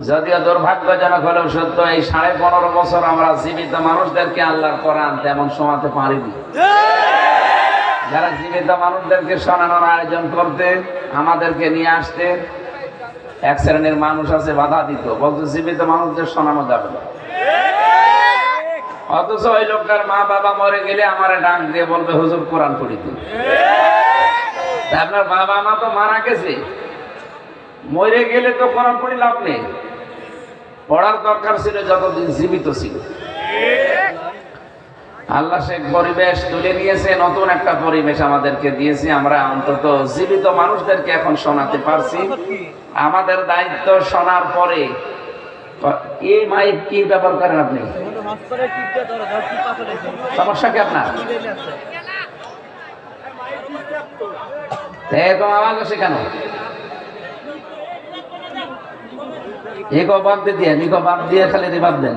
যদিও দুর্ভাগ্যজনক হলেও সত্য, এই সাড়ে পনেরো বছর আমরা জীবিত মানুষদেরকে আল্লাহর কোরআন তেমন শোনাতে পারিনি। যারা জীবিত মানুষদেরকে শোনানোর আয়োজন করতে, আমাদেরকে নিয়ে আসতে, এক শ্রেণির মানুষ আছে, বাধা দিত। বলতো জীবিত মানুষদের শোনানো যাবে না। অথচ ওই লোকটার মা বাবা মরে গেলে আমার ডাক দিয়ে বলবে, হুজুর, কোরআন পড়িতে আপনার বাবা মা তো মারা গেছে। মরে গেলে তো কোরআন পড়ি লাভ নেই। পড়ার দরকার ছিল যতদিন জীবিত ছিল। আল্লাহ সে পরিবেশ তুলে নিয়েছে, নতুন একটা পরিবেশ আমাদেরকে দিয়েছে। আমরা অন্তত জীবিত মানুষদেরকে এখন শোনাতে পারছি। আমাদের দায়িত্ব শোনার পরে, এই মাইক কি ব্যবহার করেন আপনি? সমস্যা কি আপনার? এরকম আওয়াজ আসে কেন এগো বাদ দিয়ে দিয়ে বাদ দিয়ে খালি দেন।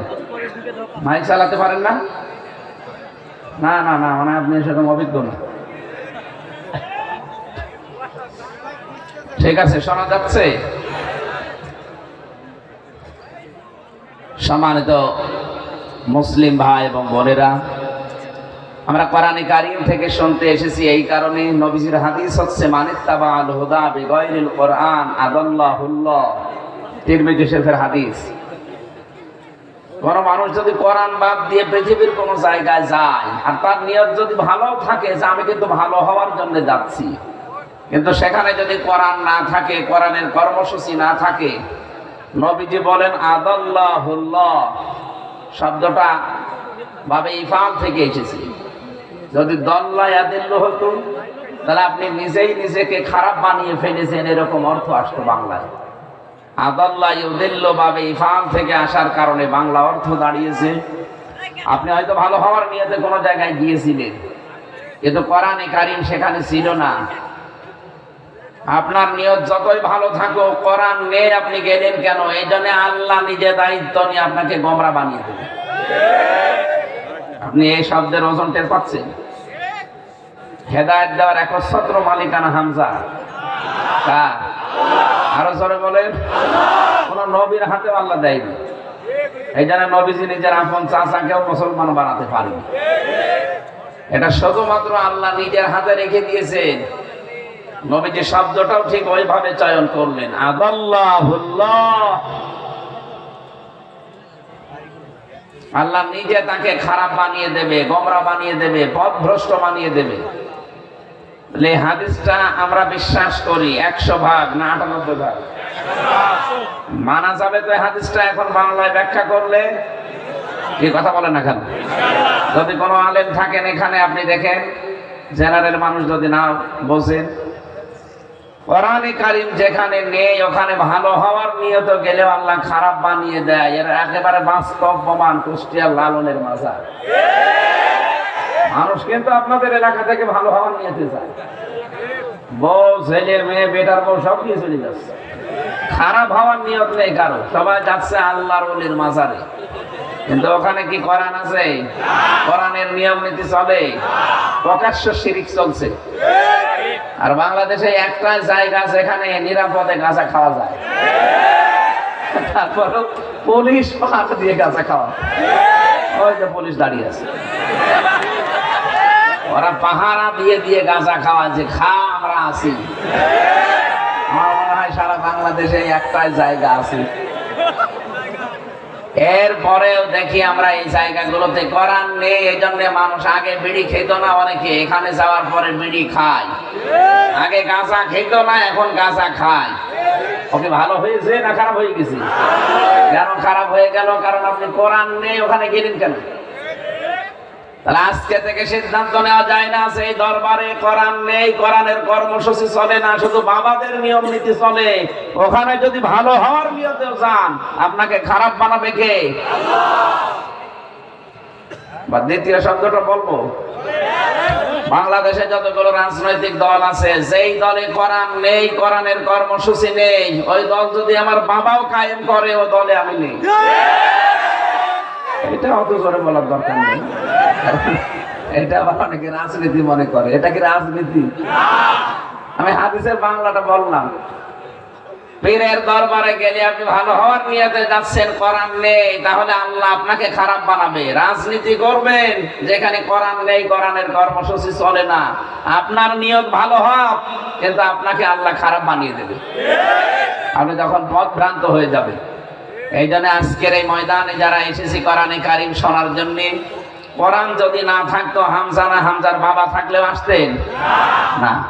চালাতে পারেন না? না না না মানে আপনি সেরকম অভিজ্ঞ না। ঠিক আছে, শোনা যাচ্ছে? সম্মানিত মুসলিম ভাই এবং বোনেরা, আমরা কোরআনে কারিম থেকে শুনতে এসেছি এই কারণে নবীজির হাদিস হচ্ছে মানিত্তাবা আল হুদা বিগয়রিল কোরআন আদাল্লাহুল্লাহ। তিরমিজি শরীফের হাদিস। কোন মানুষ যদি কোরআন বাদ দিয়ে পৃথিবীর কোন জায়গায় যায়, আর তার নিয়ত যদি ভালো থাকে যে আমি কিন্তু ভালো হওয়ার জন্য যাচ্ছি, কিন্তু সেখানে যদি কোরআন না থাকে, কোরআনের কর্মসূচি না থাকে, নবীজি বলেন, আদাল্লাহুল্লাহ। শব্দটা ভাবে ইফাল থেকে এসেছে। যদি দল্লা ইয়াদিল্ল হতো তাহলে আপনি নিজেই নিজেকে খারাপ বানিয়ে ফেলেছেন, এরকম অর্থ আসতো বাংলায়। আদাল্লা ইউদিল্ল ভাবে ইফাল থেকে আসার কারণে বাংলা অর্থ দাঁড়িয়েছে। আপনি হয়তো ভালো হওয়ার নিয়তে কোনো জায়গায় গিয়েছিলেন। কিন্তু কোরআনে কারিম সেখানে ছিল না। আপনার নিয়ত যতই ভালো থাকো কোরআন নেই, আপনি গেলেন কেন? এই জন্য আল্লাহ নিজে দায়িত্ব নিয়ে আপনাকে গমরা বানিয়ে দেবে। আপনি এই শব্দের ওজন টের পাচ্ছেন? হেদায়ত দেওয়ার একচ্ছত্র মালিকানা হামজা। কার? আরও জোরে বলেন। কোন নবীর হাতে আল্লাহ দেয়নি এই নবীজি নিজের আপন চাচাকেও মুসলমান বানাতে পারেন। এটা শুধুমাত্র আল্লাহ নিজের হাতে রেখে দিয়েছেন। নবীজি শব্দটাও ঠিক ওইভাবে চয়ন করলেন। আদাল্লাহুল্লাহ আল্লাহ নিজে তাকে খারাপ বানিয়ে দেবে, গমরা বানিয়ে দেবে, পথভ্রষ্ট বানিয়ে দেবে। এই হাদিসটা আমরা বিশ্বাস করি, একশো ভাগ না আটানব্বই ভাগ? মানা যাবে তো হাদিসটা এখন বাংলায় ব্যাখ্যা করলে? কি কথা বলেন না কেন? যদি কোনো আলেম থাকেন এখানে, আপনি দেখেন, জেনারেল মানুষ যদি না বোঝেন কোরআনে কারিম যেখানে নেই, ওখানে ভালো হওয়ার নিয়ত গেলেও আল্লাহ খারাপ বানিয়ে দেয়। এর একেবারে বাস্তব প্রমাণ কুষ্টিয়ার লালনের মাজার। মানুষ কিন্তু আপনাদের এলাকা থেকে ভালো হওয়ার নিয়তে যায় বউ, ছেলে, মেয়ে, বেটার বউ, সব দিয়ে চলে যাচ্ছে। খারাপ হওয়ার নিয়ত নেই কারও। সবাই যাচ্ছে আল্লাহর ওলির মাজারে। কিন্তু ওখানে কি কোরআন আছে? কোরআনের নিয়ম নীতি চলে। প্রকাশ্য শিরিক চলছে। আর বাংলাদেশে একটা জায়গা যেখানে নিরাপদে গাঁজা খাওয়া যায়। তারপরও পুলিশ হাত দিয়ে গাঁজা খাওয়া। ওই যে পুলিশ দাঁড়িয়ে আছে। ওরা পাহারা দিয়ে দিয়ে গাঁজা খাওয়া যে খা, আমরা আছি। আমার মনে হয় সারা বাংলাদেশে একটাই জায়গা আছে। এরপরেও দেখি আমরা এই জায়গাগুলোতে করার নেই এই জন্য মানুষ আগে বিড়ি খেত না, অনেকে এখানে যাওয়ার পরে বিড়ি খায়। আগে গাঁজা খেত না, এখন গাঁজা খায়। ওকে ভালো হয়েছে না খারাপ হয়ে গেছে? কেন খারাপ হয়ে গেল? কারণ আপনি কোরআন নেই, ওখানে গেলেন কেন? আজকে থেকে সিদ্ধান্ত নেওয়া যায় না, সেই দরবারে কোরআন নেই, কোরআনের কর্মসূচি চলে না, শুধু বাবাদের নিয়ম নীতি চলে। ওখানে যদি ভালো হওয়ার নিয়তেও যান, আপনাকে খারাপ বানাবে কে? বা দ্বিতীয় শব্দটা বলব? বাংলাদেশে যতগুলো রাজনৈতিক দল আছে, যেই দলে কোরআন নেই, কোরআনের কর্মসূচি নেই, ওই দল যদি আমার বাবাও কায়েম করে, ও দলে আমি নেই। এটা অত জোরে বলার দরকার নেই। এটা আবার অনেকে রাজনীতি মনে করে। এটা কি রাজনীতি? আমি হাদিসের বাংলাটা বললাম, পীরের দরবারে গেলে আপনি ভালো হওয়ার নিয়তে যাচ্ছেন, কোরআন নেই, তাহলে আল্লাহ আপনাকে খারাপ বানাবে। রাজনীতি করবেন, যেখানে কোরআন নেই, কোরআনের কর্মসূচি চলে না। আপনার নিয়ত ভালো হোক কিন্তু আপনাকে আল্লাহ খারাপ বানিয়ে দেবে। আপনি তখন পথ ভ্রান্ত হয়ে যাবে এই জন্য আজকের এই ময়দানে যারা এসেছি কোরআনে কারিম শোনার জন্য, কোরআন যদি না থাকতো হামজা না, হামজার বাবা থাকলেও আসতেন? না।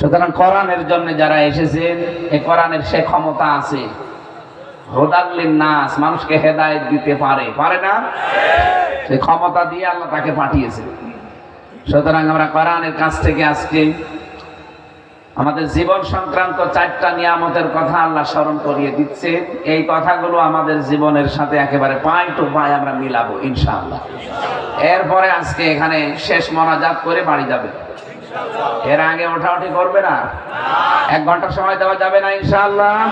সুতরাং কোরআনের জন্য যারা এসেছেন এই কোরআনের সে ক্ষমতা আছে। হোদাল্লিন নাস, মানুষকে হেদায়েত দিতে পারে। পারে না? সেই ক্ষমতা দিয়ে আল্লাহ তাকে পাঠিয়েছে। সুতরাং আমরা কোরআনের কাছ থেকে আজকে আমাদের জীবন সংক্রান্ত চারটা নিয়ামতের কথা আল্লাহ স্মরণ করিয়ে দিচ্ছে। এই কথাগুলো আমাদের জীবনের সাথে একেবারে পাই টু পায় আমরা মিলাবো, ইনশাআল্লাহ। এরপরে আজকে এখানে শেষ মনাজাত করে বাড়ি যাবে। এর আগে ওঠাউঠি করবে না? এক ঘণ্টা সময় দেওয়া যাবে না, ইনশাআল্লাহ?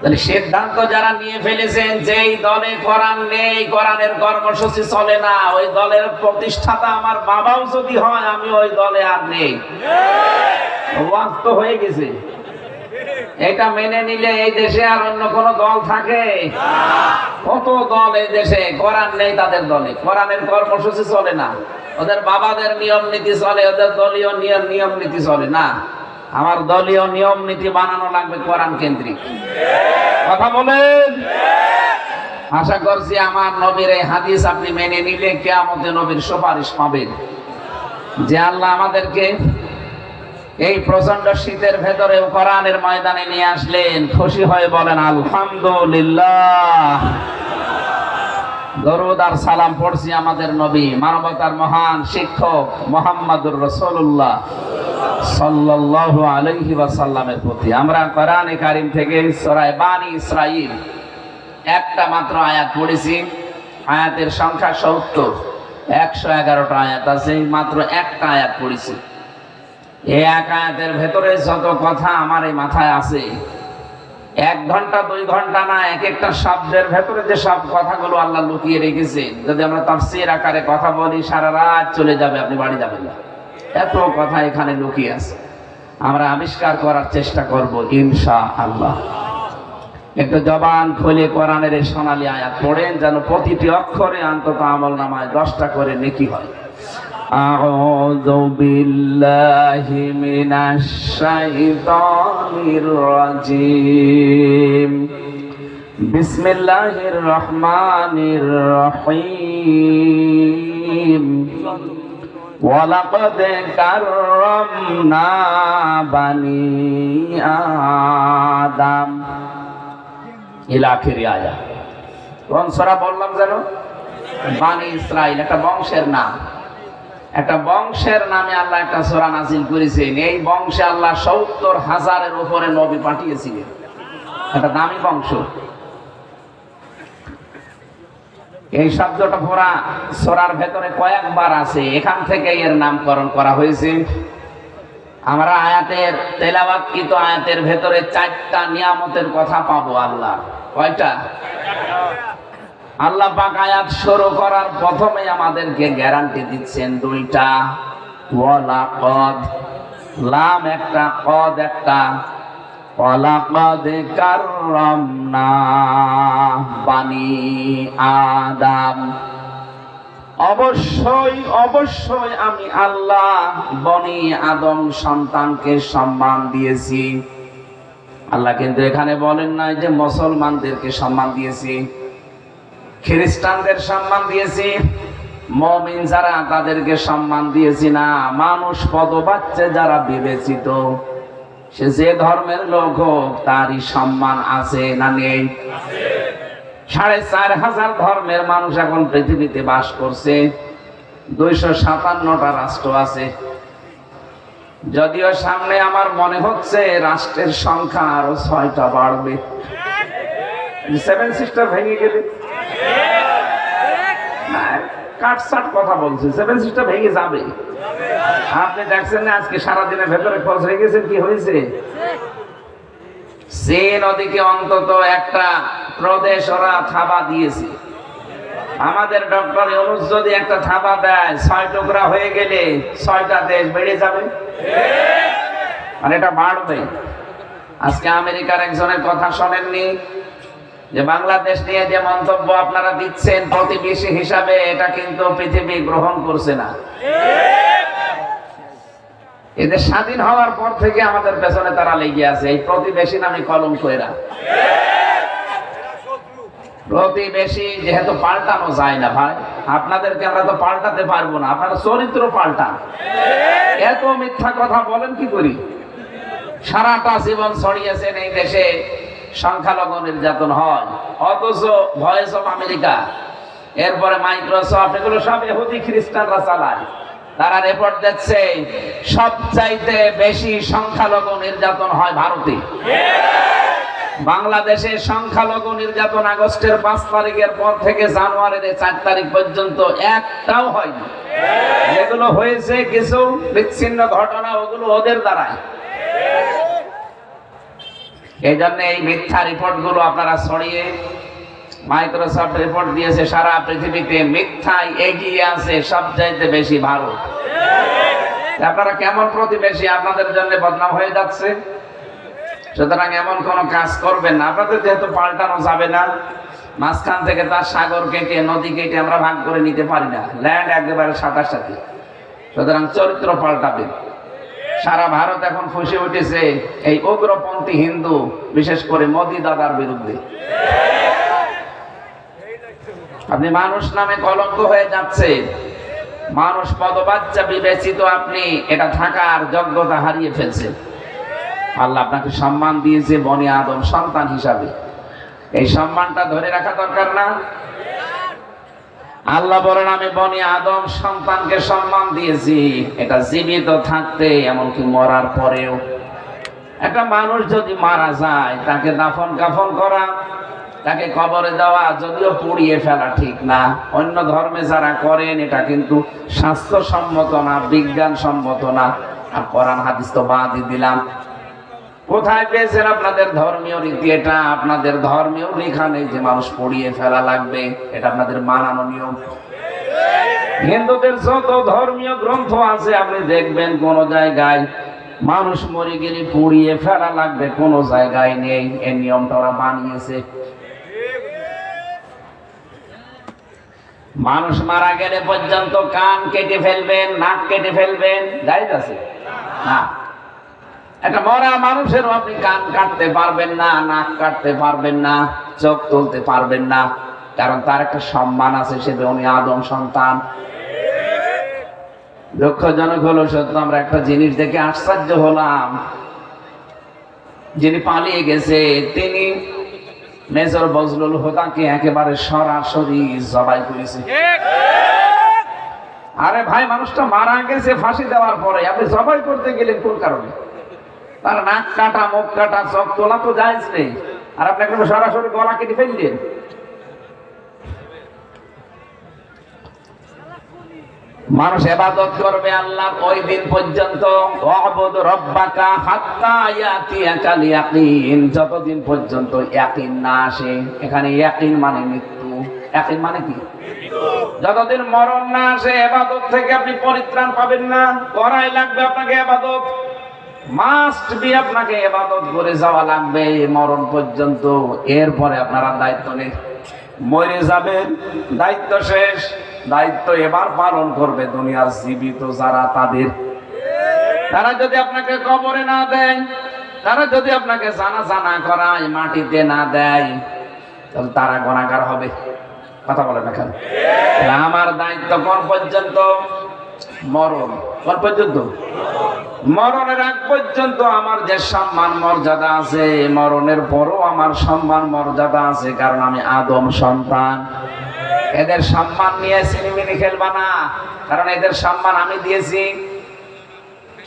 তাহলে সিদ্ধান্ত যারা নিয়ে ফেলেছেন, যেই দলে কোরআন নেই, কোরআনের কর্মসূচি চলে না, ওই দলের প্রতিষ্ঠাতা আমার বাবাও যদি হয় আমি ওই দলে আর নেই। হয়ে গেছে। এটা মেনে নিলে এই দেশে আর অন্য কোন দল থাকে? কত দল এই দেশে? কোরআন নেই তাদের দলে। কোরআনের কর্মসূচি চলে না। ওদের বাবাদের নিয়ম নীতি চলে, ওদের দলীয় নিয়ম নীতি চলে না। আমার দলীয় নিয়ম নীতি বানানো লাগবে কোরআন কেন্দ্রিক। কথা বলেন? আশা করছি আমার নবীর এই হাদিস আপনি মেনে নিলে কেয়ামতে নবীর সুপারিশ পাবেন। যে আল্লাহ আমাদেরকে এই প্রচণ্ড শীতের ভেতরে কোরআনের ময়দানে নিয়ে আসলেন, খুশি হয়ে বলেন, আলহামদুলিল্লাহ। দরুদ সালাম পড়ছি আমাদের নবী, মানবতার মহান শিক্ষক মোহাম্মদুর রসুল্লাহ সাল্লাল্লাহু আলাইহি ওয়াসাল্লামের প্রতি। আমরা কোরআনে কারিম থেকে সূরা বানি ইসরাইল একটা মাত্র আয়াত পড়েছি। আয়াতের সংখ্যা 70 111টা আয়াত আছে, মাত্র একটা আয়াত পড়েছি। এই এক আয়াতের ভেতরে যত কথা আমার এই মাথায় আছে এক ঘন্টা দুই ঘন্টা না এক একটা শব্দের ভেতরে যে সব কথাগুলো আল্লাহ লুকিয়ে রেখেছেন যদি আমরা তাফসীর আকারে কথা বলি সারা রাত চলে যাবে আপনি বাড়ি যাবেন না এত কথা এখানে লুকিয়ে আছে আমরা আবিষ্কার করার চেষ্টা করব ইনশা আল্লাহ একটু জবান খুলে কোরআনের এই সোনালী আয়াত পড়েন যেন প্রতিটি অক্ষরে অন্তত আমল নামায় দশটা করে নেকি হয় أعوذ بالله من الشيطان الرجيم بسم الله الرحمن الرحيم ولقد كرمنا بني آدم إلى آخر آية কোন সূরা বললাম জানো বানি ইসরাইল একটা বংশের নাম একটা বংশের নামে আল্লাহ একটা সূরা নাজিল করেছেন। এই বংশে আল্লাহ সত্তর হাজারের উপরে নবী পাঠিয়েছিলেন। একটা দামি বংশ। এই শব্দটা পুরা সোরার ভেতরে কয়েকবার আছে। এখান থেকে এর নামকরণ করা হয়েছে। আমরা আয়াতের তেলাবাতকৃত আয়াতের ভেতরে চারটা নিয়ামতের কথা পাবো আল্লাহ। কয়টা? আল্লাহ পাক আয়াত শুরু করার প্রথমে আমাদেরকে গ্যারান্টি দিচ্ছেন দুইটা। ওয়ালা কদ লাম একটা, কদ একটা। ওয়ালাকাদ কাররামনা, বানি আদম। অবশ্যই অবশ্যই আমি আল্লাহ বনি আদম সন্তানকে সম্মান দিয়েছি। আল্লাহ কিন্তু এখানে বলেন নাই যে মুসলমানদেরকে সম্মান দিয়েছি। খ্রিস্টানদের সম্মান দিয়েছি। মমিন যারা তাদেরকে সম্মান দিয়েছি না, মানুষ পদবাচ্চে যারা বিবেচিত। সে যে ধর্মের লোক হোক, তারই সম্মান আছে না নেই? সাড়ে চার হাজার ধর্মের মানুষ এখন পৃথিবীতে বাস করছে। দুইশো সাতান্নটা রাষ্ট্র আছে। যদিও সামনে আমার মনে হচ্ছে রাষ্ট্রের সংখ্যা আরও ছয়টা বাড়বে। সেভেন সিস্টার ভেঙে গেলে। কথা বলছে। সেভেন সিস্টার ভেঙে যাবে। আপনি দেখছেন না আজকে সারাদিনের ভেতরে গেছে, কি হয়েছে? সে নদীকে অন্তত একটা প্রদেশ ওরা থাবা দিয়েছে। আমাদের ডক্টর ইউনুস যদি একটা থাবা দেয়, ছয় টুকরা হয়ে গেলে ছয়টা দেশ বেড়ে যাবে। আর এটা বাড়বে। আজকে আমেরিকার একজনের কথা শোনেননি। যে বাংলাদেশ নিয়ে যে মন্তব্য আপনারা দিচ্ছেন প্রতিবেশী হিসাবে, এটা কিন্তু পৃথিবী গ্রহণ করছে না। এদের স্বাধীন হওয়ার পর থেকে আমাদের পেছনে তারা লেগে আছে। এই প্রতিবেশী নামে কলঙ্ক এরা প্রতিবেশী যেহেতু পাল্টানো যায় না ভাই, আপনাদেরকে আমরা তো পাল্টাতে পারব না। আপনারা চরিত্র পাল্টান। এত মিথ্যা কথা বলেন কি করি? সারাটা জীবন ছড়িয়েছেন এই দেশে। সংখ্যালঘু নির্যাতন হয়। অথচ ভয়েস অফ আমেরিকা, এরপরে মাইক্রোসফট, এগুলো সব এহুদি খ্রিস্টানরা চালায়। তারা রিপোর্ট দিচ্ছে, সবচাইতে বেশি সংখ্যালঘু নির্যাতন হয় ভারতে। বাংলাদেশে সংখ্যালঘু নির্যাতন আগস্টের পাঁচ তারিখের পর থেকে জানুয়ারির চার তারিখ পর্যন্ত একটাও হয়নি। যেগুলো হয়েছে কিছু বিচ্ছিন্ন ঘটনা, ওগুলো ওদের দ্বারাই। এই জন্য এই মিথ্যা রিপোর্টগুলো আপনারা ছড়িয়ে মাইক্রোসফট রিপোর্ট দিয়েছে, সারা পৃথিবীতে মিথ্যায় এগিয়ে আছে সবচাইতে বেশি ভারত। আপনারা কেমন প্রতিবেশী? আপনাদের জন্য বদনাম হয়ে যাচ্ছে। সুতরাং এমন কোন কাজ করবেন না। আপনাদের যেহেতু পাল্টানো যাবে না, মাঝখান থেকে তার সাগর কেটে, নদী কেটে আমরা ভাগ করে নিতে পারি না। ল্যান্ড একেবারে সাথে সাথে সুতরাং চরিত্র পাল্টাবেন। সারা ভারত এখন ফুসে উঠেছে এই উগ্রপন্থী হিন্দু, বিশেষ করে মোদি দাদার বিরুদ্ধে। আপনি মানুষ নামে কলঙ্ক হয়ে যাচ্ছে। মানুষ পদবাচ্চা বিবেচিত আপনি, এটা থাকার যোগ্যতা হারিয়ে ফেলছেন আল্লাহ আপনাকে সম্মান দিয়েছে বনি আদম সন্তান হিসাবে। এই সম্মানটা ধরে রাখা দরকার না? আল্লাহ বলেন, আমি বনি আদম সন্তানকে সম্মান দিয়েছি। এটা জীবিত থাকতে, এমনকি মরার পরেও। একটা মানুষ যদি মারা যায়, তাকে দাফন কাফন করা, তাকে কবরে দেওয়া, যদিও পুড়িয়ে ফেলা ঠিক না। অন্য ধর্মে যারা করেন, এটা কিন্তু স্বাস্থ্যসম্মত না বিজ্ঞান সম্মত না। আর কোরআন হাদিস তো বাদই দিলাম। কোথায় পেয়েছেন আপনাদের ধর্মীয় রীতি এটা? আপনাদের ধর্মীয় লেখা নেই যে মানুষ পড়িয়ে ফেলা লাগবে, এটা আপনাদের মানানো নিয়ম। হিন্দুদের যত ধর্মীয় গ্রন্থ আছে, আপনি দেখবেন কোন জায়গায় মানুষ মরে গেলে পুড়িয়ে ফেলা লাগবে, কোন জায়গায় নেই। এই নিয়মটা ওরা বানিয়েছে মানুষ মারা গেলে পর্যন্ত কান কেটে ফেলবেন, নাক কেটে ফেলবেন, যাই আছে। না। একটা মরা মানুষেরও আপনি কান কাটতে পারবেন না, নাক কাটতে পারবেন না, চোখ তুলতে পারবেন না। কারণ তার একটা সম্মান আছে, সে উনি আদম সন্তান। দুঃখজনক হলো, সত্য, আমরা একটা জিনিস দেখে আশ্চর্য হলাম। যিনি পালিয়ে গেছে, তিনি মেজর বজলুল হোদাকে একেবারে সরাসরি জবাই করেছে। আরে ভাই, মানুষটা মারা গেছে, ফাঁসি দেওয়ার পরে। আপনি জবাই করতে গেলেন কোন কারণে? তার নাক কাটা মুখ, কাটা চোখ, তোলা তো যায় নেই। আর আপনি একদম সরাসরি গলা কেটে ফেললেন মানুষ এবাদত করবে আল্লাহ ওই দিন পর্যন্ত। অবদ রব্বাকা হাত্তা ইয়াকিন যতদিন পর্যন্ত ইয়াকিন না আসে, এখানে ইয়াকিন মানে মৃত্যু। ইয়াকিন মানে কি? যতদিন মরণ না আসে, এবাদত থেকে আপনি পরিত্রাণ পাবেন না। করাই লাগবে আপনাকে এবাদত। মাস্ট বি আপনাকে এবাদত করে যাওয়া লাগবে মরণ পর্যন্ত। এরপরে আপনারা দায়িত্ব নেই মরে যাবেন, দায়িত্ব শেষ। দায়িত্ব এবার পালন করবে দুনিয়ার জীবিত যারা তাদের। তারা যদি আপনাকে কবরে না দেয়, তারা যদি আপনাকে জানা জানা করায়, মাটিতে না দেয়, তাহলে তারা গণাগার হবে। কথা বলে না কেন? আমার দায়িত্ব কোন পর্যন্ত? মরণ। কোন পর্যন্ত? মরণের আগ পর্যন্ত আমার যে সম্মান, মর্যাদা আছে, মরণের পরও আমার সম্মান, মর্যাদা আছে, কারণ আমি আদম সন্তান। এদের সম্মান নিয়ে সিনেমিনি খেলবা না, কারণ এদের সম্মান আমি দিয়েছি।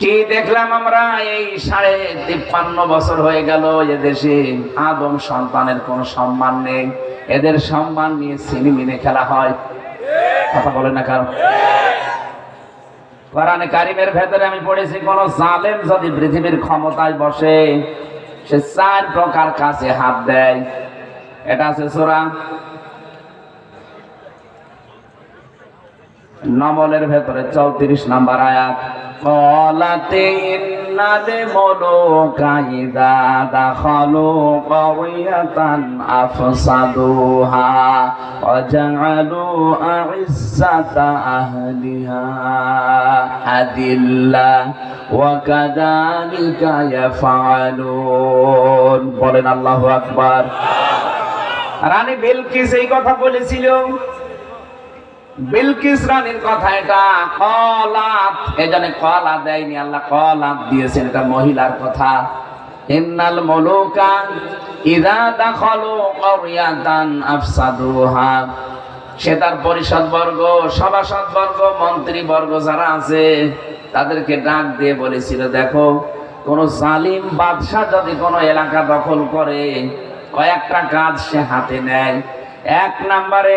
কি দেখলাম আমরা? এই সাড়ে তিপ্পান্ন বছর হয়ে গেল এদেশে আদম সন্তানের কোনো সম্মান নেই। এদের সম্মান নিয়ে সিনেমিনে খেলা হয়। কথা বলে না কারণ কোরআনে কারিমের ভেতরে আমি পড়েছি, কোন জালেম যদি পৃথিবীর ক্ষমতায় বসে, সে চার প্রকার কাছে হাত দেয়। এটা আছে সোরা নমলের ভেতরে চৌত্রিশ নাম্বার আয়াত কলাতে ইন্নাল মুলুকা ইযা দাখালু ক্বারিয়াতান আফসাদুহা ওয়া জা'আলু আ'iজ্জাতা আহলিহা আদিল্লা ওয়া কাযালিকা ইয়াফআলুন। বলেন আল্লাহু আকবার। রানী বিলকিস এই কথা বলেছিল। কথা এটা। মহিলার কথা। সে তার পরিষদ বর্গ সভাসদ বর্গ মন্ত্রী বর্গ যারা আছে, তাদেরকে ডাক দিয়ে বলেছিল, দেখো, কোন জালিম বাদশাহ যদি কোনো এলাকা দখল করে, কয়েকটা কাজ সে হাতে নেয়। এক নম্বরে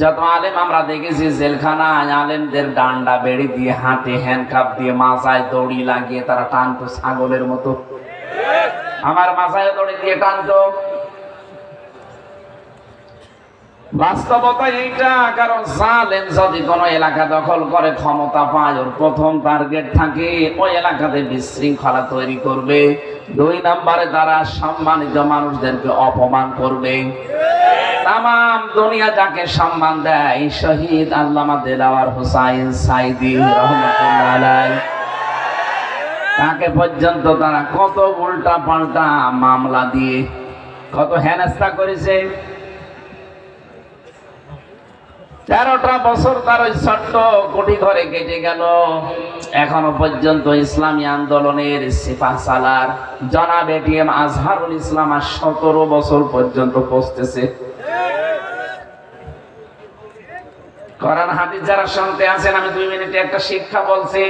যত আলেম আমরা দেখেছি, জেলখানায় আলেমদের ডান্ডা বেড়ি দিয়ে হাতে হ্যান্ডকাপ দিয়ে মাথায় দড়ি লাগিয়ে তারা টানতো ছাগলের মতো। আমার মাথায় দড়ি দিয়ে টানতো। বাস্তবতা এইটা, কারণ জালেম যদি কোনো এলাকা দখল করে, ক্ষমতা পায়, ওর প্রথম টার্গেট থাকে, ওই এলাকাতে বিশৃঙ্খলা তৈরি করবে। দুই নম্বরে তারা সম্মানিত মানুষদেরকে অপমান করবে। তাম দুনিয়া যাকে সম্মান দেয়, শহীদ আল্লামা দেলাওয়ার হুসাইন সাইদি রহমতুল্লাহ তাকে পর্যন্ত তারা কত উল্টা পাল্টা মামলা দিয়ে, কত হেনস্থা করেছে। তেরোটা বছর তার ওই ছোট্ট কোটি ঘরে কেটে গেল। এখনও পর্যন্ত ইসলামী আন্দোলনের সিপাহ সালার জনাব এটিএম আজহারুল ইসলাম আর সতেরো বছর পর্যন্ত পৌঁছতেছে। কোরআন হাদিস যারা শুনতে আছেন, আমি দুই মিনিটে একটা শিক্ষা বলছি।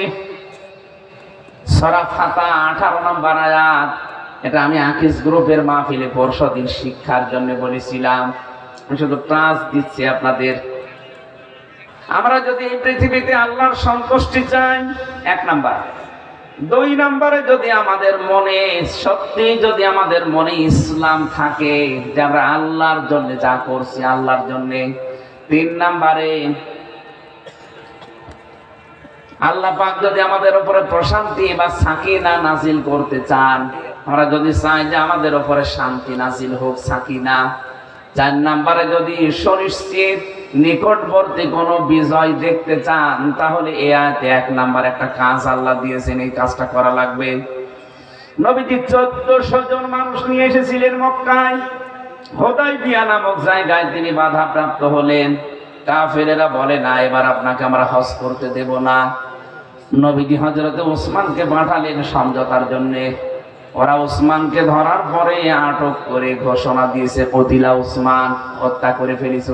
সরা ফাতা আঠারো নম্বর আয়াত, এটা আমি আকিস গ্রুপের মাহফিলে পরশু দিন শিক্ষার জন্য বলেছিলাম। আমি শুধু ক্লাস দিচ্ছি আপনাদের। আমরা যদি এই পৃথিবীতে আল্লাহর সন্তুষ্টি চাই, এক নাম্বার। দুই নম্বরে যদি আমাদের মনে সত্যি যদি আমাদের মনে ইসলাম থাকে, যে আমরা আল্লাহর জন্য যা করছি আল্লাহর জন্য। তিন নাম্বারে, আল্লাহ পাক যদি আমাদের উপরে প্রশান্তি বা সাকিনা নাজিল করতে চান, আমরা যদি চাই যে আমাদের উপরে শান্তি নাজিল হোক, সাকিনা। চার নাম্বারে যদি সুনিশ্চিত নিকটবর্তী কোনো বিজয় দেখতে চান, তাহলে এ আয়তে এক নাম্বার একটা কাজ আল্লাহ দিয়েছেন, এই কাজটা করা লাগবে। নবীজি চোদ্দশো জন মানুষ নিয়ে এসেছিলেন মক্কায়। হোদাই বিয়া নামক জায়গায় তিনি বাধা প্রাপ্ত হলেন। কাফেরেরা বলে, না, এবার আপনাকে আমরা হজ করতে দেব না। নবীজি হজরতে ওসমানকে পাঠালেন সমঝোতার জন্যে। ওরা ওসমানকে ধরার পরে আটক করে ঘোষণা দিয়েছে কতিলা ওসমান, হত্যা করে ফেলেছে